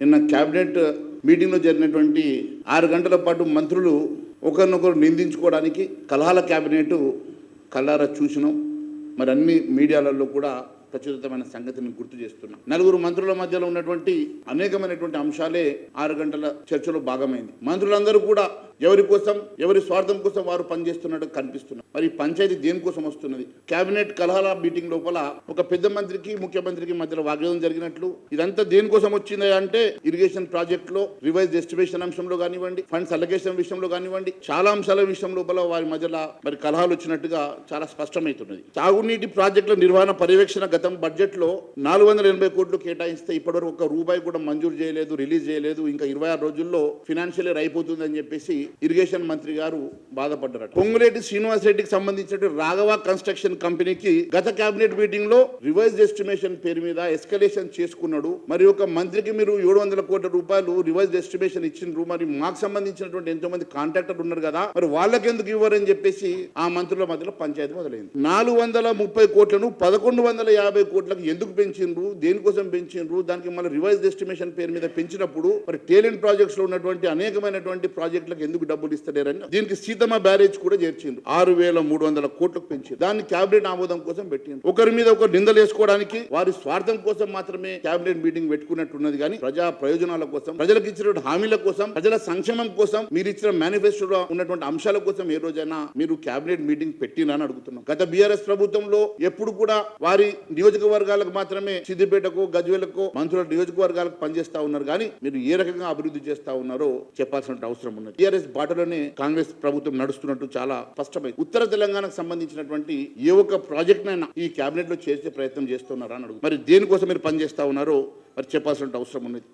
నిన్న క్యాబినెట్ మీటింగ్లో జరిగినటువంటి ఆరు గంటల పాటు మంత్రులు ఒకరినొకరు నిందించుకోవడానికి కలహాల క్యాబినెట్ కల్లారా చూసినాం. మరి అన్ని మీడియాలలో కూడా ప్రచురితమైన సంగతిని గుర్తు చేస్తున్నాం. నలుగురు మంత్రుల మధ్యలో ఉన్నటువంటి అనేకమైనటువంటి అంశాలే ఆరు గంటల చర్చలో భాగమైంది. మంత్రులందరూ కూడా ఎవరి కోసం ఎవరి స్వార్థం కోసం వారు పనిచేస్తున్నట్టు కనిపిస్తున్నారు. మరి పంచాయతీ దేనికోసం వస్తున్నది? కేబినెట్ కలహాల మీటింగ్ లోపల ఒక పెద్ద మంత్రికి ముఖ్యమంత్రికి మధ్యలో వాగ్వాదం జరిగినట్లు ఇదంతా దేనికోసం వచ్చింది అంటే ఇరిగేషన్ ప్రాజెక్ట్లో రివైజ్ ఎస్టిమేషన్ అంశంలో కానివ్వండి ఫండ్స్ అలొకేషన్ విషయంలో కానివ్వండి చాలా అంశాల విషయం లోపల వారి మధ్యలో మరి కలహాలు వచ్చినట్టుగా చాలా స్పష్టమవుతున్నది తాగునీటి ప్రాజెక్టుల నిర్వహణ పర్యవేక్షణ గతం బడ్జెట్లో నాలుగు వందల ఎనభై కోట్లు కేటాయిస్తే ఇప్పటివరకు ఒక రూపాయి కూడా మంజూరు చేయలేదు రిలీజ్ చేయలేదు. ఇంకా ఇరవై ఆరు రోజుల్లో ఫినాన్షియల్ ఇయర్ అయిపోతుంది అని చెప్పేసి ఇరిగేషన్ మంత్రి గారు బాధపడ్డారు పొంగులేటి శ్రీనివాస్ రెడ్డికి సంబంధించిన రాఘవ కన్స్ట్రక్షన్ కంపెనీకి గత కేబినెట్ మీటింగ్లో రివైజ్ ఎస్టిమేషన్ పేరు మీద ఎస్కలేషన్ చేసుకున్నాడు. మరి ఒక మంత్రికి మీరు ఏడు వందల కోట్ల రూపాయలు రివైజ్ ఎస్టిమేషన్ ఇచ్చిండ్రు. మరి మాకు సంబంధించినటువంటి ఎంతో మంది కాంట్రాక్టర్ ఉన్నారు కదా మరి వాళ్ళకి ఎందుకు ఇవ్వరని చెప్పేసి ఆ మంత్రుల మధ్యలో పంచాయతీ మొదలైంది. నాలుగు వందల ముప్పై కోట్లను పదకొండు వందల యాభై కోట్లకు ఎందుకు పెంచిండ్రు? దేనికోసం పెంచిండ్రు? దానికి మళ్ళీ రివైజ్ ఎస్టిమేషన్ పేరు మీద పెంచినప్పుడు మరి టేలెంట్ ప్రాజెక్ట్స్లో ఉన్నటువంటి అనేకమైనటువంటి ప్రాజెక్టులకు ఎందుకు డబ్బులు ఇస్తలేరని దీనికి సీతమ్మ బ్యారేజ్ కూడా చేర్చిండ్రు. ఆరు వేల మూడు వందల కోట్లకు పెంచింది దాన్ని కేబినెట్ ఆమోదం కోసం పెట్టింది ఒకరి మీద ఒకరు నిందలు వేసుకోవడానికి వారి స్వార్థం కోసం మాత్రమే కేబినెట్ మీటింగ్ పెట్టుకున్నట్టున్నది కానీ ప్రజా ప్రయోజనాల కోసం ప్రజలకు ఇచ్చినటువంటి హామీల కోసం ప్రజల సంక్షేమం కోసం మీరు ఇచ్చిన మేనిఫెస్టోలో ఉన్నటువంటి అంశాల కోసం ఏ రోజైనా మీరు కేబినెట్ మీటింగ్ పెట్టినని అడుగుతున్నాం. గత బీఆర్ఎస్ ప్రభుత్వంలో ఎప్పుడు కూడా వారి నియోజకవర్గాలకు మాత్రమే సిద్దిపేటకు గజ్వేలకు మంత్రుల నియోజకవర్గాలకు పనిచేస్తా ఉన్నారు కానీ మీరు ఏ రకంగా అభివృద్ధి చేస్తా ఉన్నారో చెప్పాల్సిన అవసరం ఉన్నది. టీఆర్ఎస్ బాటలోనే కాంగ్రెస్ ప్రభుత్వం నడుస్తున్నట్టు చాలా స్పష్టమైంది. ఉత్తర తెలంగాణకు సంబంధించినటువంటి ఏ ఒక్క ప్రాజెక్ట్నైనా ఈ కేబినెట్లో చేసే ప్రయత్నం చేస్తున్నారా అని అడుగు మరి దేనికోసం మీరు పనిచేస్తా ఉన్నారో మరి చెప్పాల్సిన అవసరం ఉన్నది.